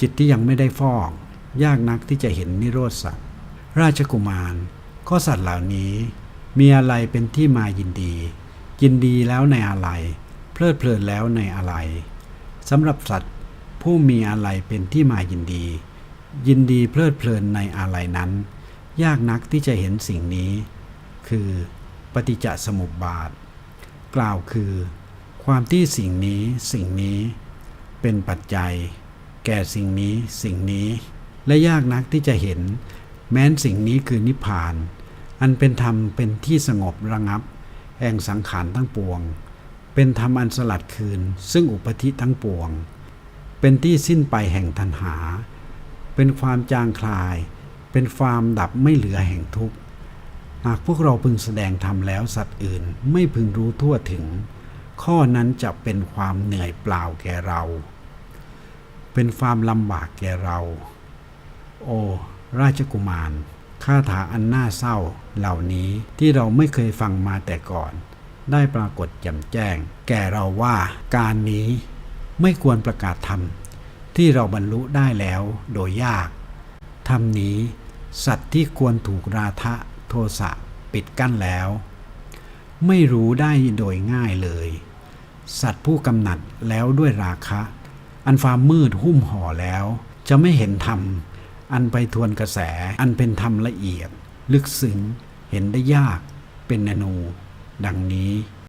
จิตที่ยังไม่ได้ฟอก ยากนักที่จะเห็นนิโรธสัตว์ราชกุมาร ก็สัตว์เหล่านี้ มีอะไรเป็นที่มายินดี ยินดีแล้วในอะไร เพลิดเพลินแล้วในอะไรสำหรับสัตว์ผู้มีอะไรเป็นที่มายินดี ยินดีเพลิดเพลินในอะไรนั้น ยากนักที่จะเห็นสิ่งนี้ คือปฏิจจสมุปบาท กล่าวคือ ความที่สิ่งนี้สิ่งนี้ เป็นปัจจัย แก่สิ่งนี้สิ่งนี้ และยากนักที่จะเห็น แม้นสิ่งนี้คือนิพพาน อันเป็นธรรมเป็นที่สงบระงับ แห่งสังขารทั้งปวง เป็นธรรมอันสลัดคืน ซึ่งอุปธิทั้งปวง เป็นที่สิ้นไปแห่งทันหา เป็นความจางคลาย เป็นความดับไม่เหลือแห่งทุกข์หากพวกเราพึงแสดงธรรมแล้วสัตว์อื่นไม่พึงรู้ทั่วถึง ข้อนั้นจะเป็นความเหนื่อยเปล่าแก่เรา เป็นความลำบากแก่เรา โอ้ ราชกุมารคาถาอันน่าเศร้าเหล่านี้ที่เราไม่เคยฟังมาแต่ก่อน ได้ปรากฏแจ่มแจ้ง แก่เราว่าการนี้ไม่ควรประกาศธรรมที่เราบรรลุได้แล้วโดยยากธรรมนี้ สัตว์ที่ควรถูกราทะโทสะปิดกั้นแล้ว ไม่รู้ได้โดยง่ายเลย สัตว์ผู้กำหนัดแล้วด้วยราคะ อันความมืดหุ้มห่อแล้ว จะไม่เห็นธรรม อันไปทวนกระแส อันเป็นธรรมละเอียด ลึกซึ้ง เห็นได้ยาก เป็นอนู ดังนี้